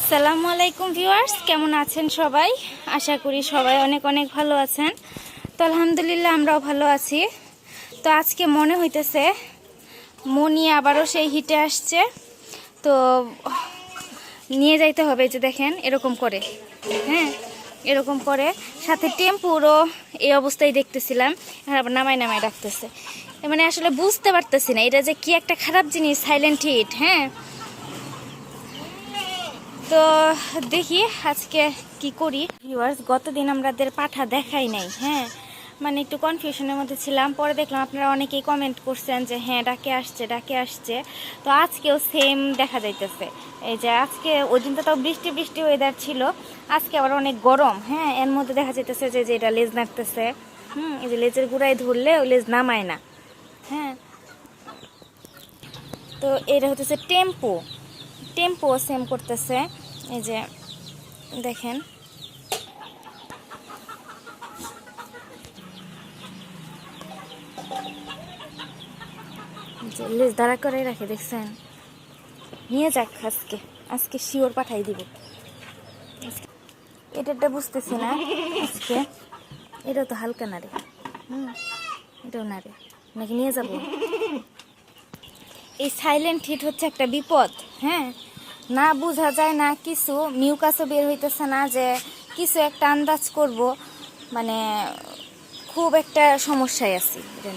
আসসালামু আলাইকুম ভিউয়ার্স, কেমন আছেন সবাই? আশা করি সবাই অনেক অনেক ভালো আছেন। তো আলহামদুলিল্লাহ আমরাও ভালো আছি। তো আজকে মনে হইতেছে, মনি আবারও সেই হিটে আসছে। তো নিয়ে যাইতে হবে যে দেখেন, এরকম করে। হ্যাঁ এরকম করে। সাথে টেম্পুরও এই অবস্থায় দেখতেছিলাম আবার নামাই নামাই রাখতেছে মানে আসলে বুঝতে পারতেছি না, এটা যে কি একটা খারাপ জিনিস সাইলেন্ট হিট হ্যাঁ? তো দেখি আজকে কি করি। ভিউয়ার্স গতদিন আমাদের পাঠা দেখাই নাই হ্যাঁ? মানে একটু কনফিউশনের মধ্যে ছিলাম, পরে দেখলাম আপনারা অনেকেই কমেন্ট করছেন যে হ্যাঁ ডাকে আসছে ডাকে আসছে। তো আজকেও সেম দেখা যাইতেছে। এই যে আজকে ওই দিন তো বৃষ্টি বৃষ্টি ওয়েদার ছিল। আজকে আবার অনেক গরম হ্যাঁ? এর মধ্যে দেখা যাইতেছে যে যে এটা লেজ নাড়তেছে। হুম, এই যে লেজের গুড়ায় ধরলে ওই লেজ নামায় না হ্যাঁ? তো এটা হতেছে টেম্পো। টেম্পো সেম করতেছে। এই যে, দেখেন। যে, লেজ দাঁড়া করে রাখে, দেখছেন? নিয়ে যাক আজকে। আজকে শিওর পাঠাই দিব। এটা একটা বুঝতেছি না। আজকে। এটা তো হালকা নারে হুম, এটাও নারে নাকি নিয়ে যাব? এই সাইলেন্ট হিট হচ্ছে একটা বিপদ হ্যাঁ? না বোঝা যায় না, কিছু মিউকাসও বের হইতেছে না যে কিছু একটা আন্দাজ করব। মানে খুব একটা সমস্যায় আছি এটা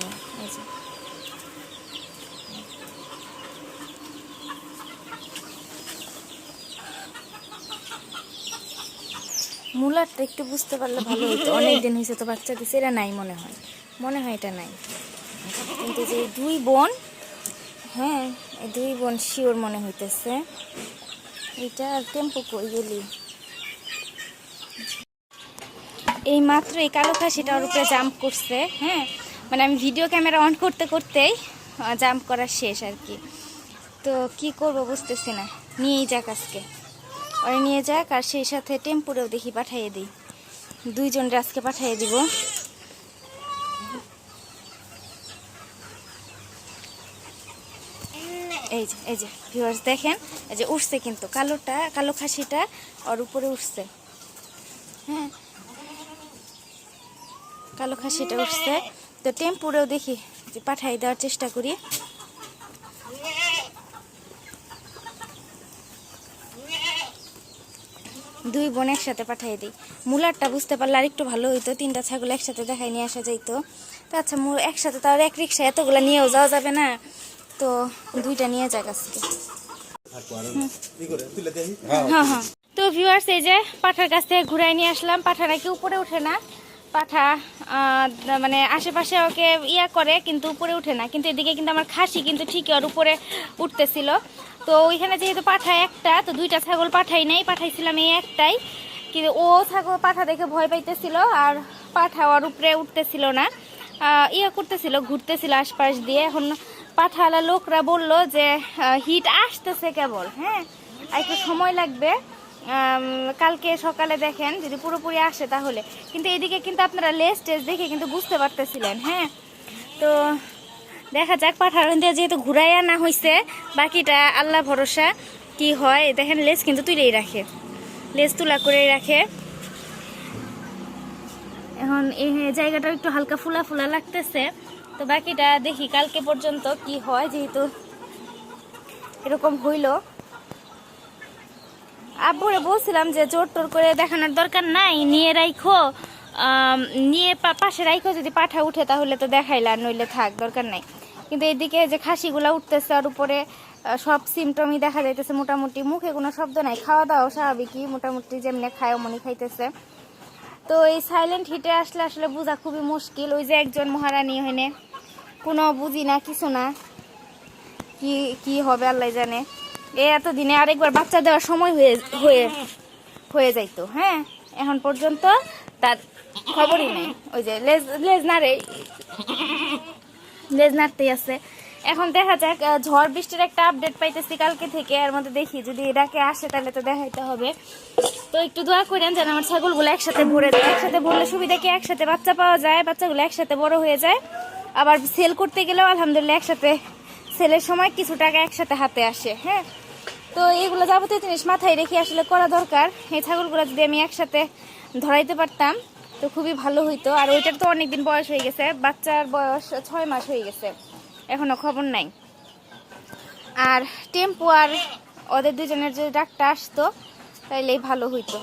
মুলারটা একটু বুঝতে পারলে ভালো হতো অনেক দিন হয়েছে তো বাচ্চা দিছে, এটা নাই মনে হয়। মনে হয় এটা নাই। কিন্তু যে দুই বোন হ্যাঁ দুই বোন শিওর মনে হইতেছে। এটা টেম্পো কই গেলি? এই মাত্র এই কালো খাসিটা ওর উপরে জাম্প করছে হ্যাঁ? মানে আমি ভিডিও ক্যামেরা অন করতে করতেই জাম্প করা শেষ আর কি। তো কি করব বুঝতেছি না। নিয়েই যাক আজকে। ওরে নিয়ে যাক আর সেই সাথে টেম্পুরেও দেখি পাঠিয়ে দিই। দুইজন আজকে পাঠিয়ে দিব। এই যে এই যে ভিউয়ার্স দেখেন, এই যে উঠছে কিন্তু, কালোটা, কালো খাসিটা ওর উপরে উঠছে। হ্যাঁ। কালো খাসিটা উঠছে। তো টেম্পুরেও দেখি যে পাঠাই দেওয়ার চেষ্টা করি। দুই বোন একসাথে পাঠিয়ে দিই। মুলারটা বুঝতে পারলে আর একটু ভালো হইতো, তিনটা ছাগল একসাথে দেখায় নিয়ে আসা যাইতো। তো আচ্ছা মু একসাথে তো আর এক রিক্সা এতগুলো নিয়েও যাওয়া যাবে না। তো দুইটা নিয়ে যাক আজকে। হ্যাঁ হ্যাঁ। তো ভিউয়ার্স এই যে পাঠার কাছ থেকে ঘুরাই নিয়ে আসলাম। পাঠা নাকি উপরে ওঠে না। পাঠা মানে আশেপাশে ওকে ইয়া করে কিন্তু উপরে উঠে না। কিন্তু এদিকে কিন্তু আমার খাসি কিন্তু ঠিকই ওর উপরে উঠতেছিল। তো ওইখানে যেহেতু পাঠা একটা তো দুইটা ছাগল পাঠাই নাই। পাঠাইছিলাম এই একটাই। কিন্তু ও ছাগল পাঠা দেখে ভয় পাইতেছিল আর পাঠা ওর উপরে উঠতেছিল না। ইয়া করতেছিল ঘুরতেছিল আশপাশ দিয়ে। এখন পাঠালা লোকরা বলল যে হিট আসতেছে কেবল হ্যাঁ? একটু সময় লাগবে। কালকে সকালে দেখেন, যদি পুরোপুরি আসে তাহলে। কিন্তু এদিকে কিন্তু আপনারা লেস টেস দেখে কিন্তু বুঝতে পারতেছিলেন হ্যাঁ? তো দেখা যাক পাঠার দিয়ে যেহেতু ঘুরাইয়া না হয়েছে বাকিটা আল্লাহ ভরসা কি হয়। দেখেন, লেস কিন্তু তুলেই রাখে। লেস তুলা করেই রাখে। এখন এই জায়গাটা একটু হালকা ফুলা ফুলা লাগতেছে। তো বাকিটা দেখি কালকে পর্যন্ত কি হয়, যেহেতু এরকম হইল। আব্বুরে বলছিলাম যে জোর টোর করে দেখানোর দরকার নাই, নিয়ে রাইখো নিয়ে পাশে রাইখো, যদি পাঠা উঠে তাহলে তো দেখাইলা, নইলে থাক, দরকার নাই। কিন্তু এদিকে যে খাসিগুলা উঠতেছে আর উপরে সব সিমটমই দেখা যাইতেছে মোটামুটি, মুখে কোনো শব্দ নাই খাওয়া দাওয়া স্বাভাবিকই, মোটামুটি যেমনি খায়, অমনি খাইতেছে। তো এই সাইলেন্ট হিটে আসলে আসলে বোঝা খুবই মুশকিল। ওই যে একজন মহারানী হইনে কোনো বুঝি না, কিছু না। কি কি হবে আল্লাহ জানে। এ এত দিনে আরেকবার বাচ্চা দেওয়ার সময় হয়ে হয়ে হয়ে যাইতো হ্যাঁ? এখন পর্যন্ত তার খবরই নেই। ওই যে লেজ লেজ নাড়ে, লেজ নাড়তেই আছে। এখন দেখা যাক ঝড় বৃষ্টির একটা আপডেট পাইতেছি কালকে থেকে, এর মধ্যে দেখি। যদি এটাকে আসে তাহলে তো দেখাইতে হবে। তো একটু দোয়া করেন যেন আমার ছাগলগুলো একসাথে ভরে যায় একসাথে ভরলে সুবিধা কি? একসাথে বাচ্চা পাওয়া যায়, বাচ্চাগুলো একসাথে বড় হয়ে যায়। আবার সেল করতে গেলেও আলহামদুলিল্লাহ একসাথে সেলের সময় কিছু টাকা একসাথে হাতে আসে হ্যাঁ? তো এইগুলো যাবতীয় জিনিস মাথায় রেখে আসলে করা দরকার। এই ছাগলগুলো যদি আমি একসাথে ধরাইতে পারতাম, তো খুবই ভালো হইতো। আর ওইটার তো অনেকদিন বয়স হয়ে গেছে, বাচ্চার বয়স ছয় মাস হয়ে গেছে। এখনও খবর নাই। আর টেম্পো আর ওদের দুজনের যদি ডাকটা আসতো, তাইলেই ভালো হইতো।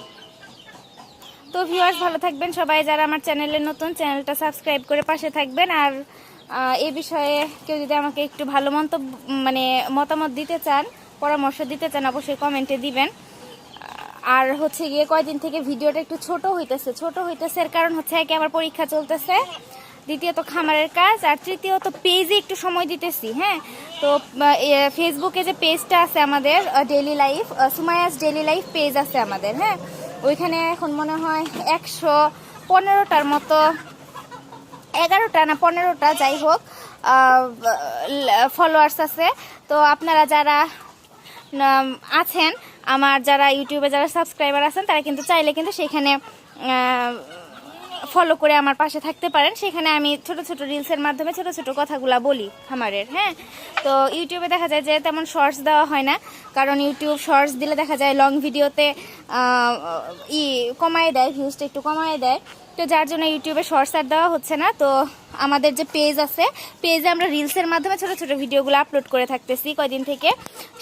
তো ভিউয়ার্স ভালো থাকবেন সবাই, যারা আমার চ্যানেলে নতুন, চ্যানেলটা সাবস্ক্রাইব করে পাশে থাকবেন। আর এই বিষয়ে কেউ যদি আমাকে একটু ভালো মন্তব্য মানে মতামত দিতে চান, পরামর্শ দিতে চান, অবশ্যই কমেন্টে দিবেন। আর হচ্ছে গিয়ে কয়দিন থেকে ভিডিওটা একটু ছোট হইতেছে। ছোট হইতেছে এর কারণ হচ্ছে কি আমার পরীক্ষা চলতেছে। দ্বিতীয়ত খামারের কাজ, আর তৃতীয়ত পেজে একটু সময় দিতেছি হ্যাঁ? তো ফেসবুকে যে পেজটা আছে আমাদের ডেইলি লাইফ সুমায়াস ডেইলি লাইফ পেজ আছে আমাদের হ্যাঁ? ওইখানে এখন মনে হয় একশো পনেরোটার মতো, এগারোটা না পনেরোটা, যাই হোক ফলোয়ার্স আছে। তো আপনারা যারা আছেন, আমার যারা ইউটিউবে যারা সাবস্ক্রাইবার আছেন, তারা কিন্তু চাইলে কিন্তু সেখানে ফলো করে আমার পাশে থাকতে পারেন। সেখানে আমি ছোট ছোট রিলসের মাধ্যমে ছোট ছোট কথাগুলা বলি খামারের হ্যাঁ? তো ইউটিউবে দেখা যায় যে তেমন শর্টস দেওয়া হয় না, কারণ ইউটিউব শর্টস দিলে দেখা যায় লং ভিডিওতে ই কমায় দেয় ভিউজটা একটু কমায় দেয়। তো যার জন্য ইউটিউবে শর্টস আর দেওয়া হচ্ছে না। তো আমাদের যে পেজ আছে পেজে আমরা রিলসের মাধ্যমে ছোট ছোট ভিডিওগুলো আপলোড করে থাকতেছি কয়দিন থেকে।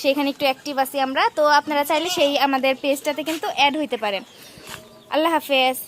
সেখানে একটু অ্যাক্টিভ আছি আমরা। তো আপনারা চাইলে সেই আমাদের পেজটাতে কিন্তু অ্যাড হইতে পারেন। আল্লাহ হাফেজ।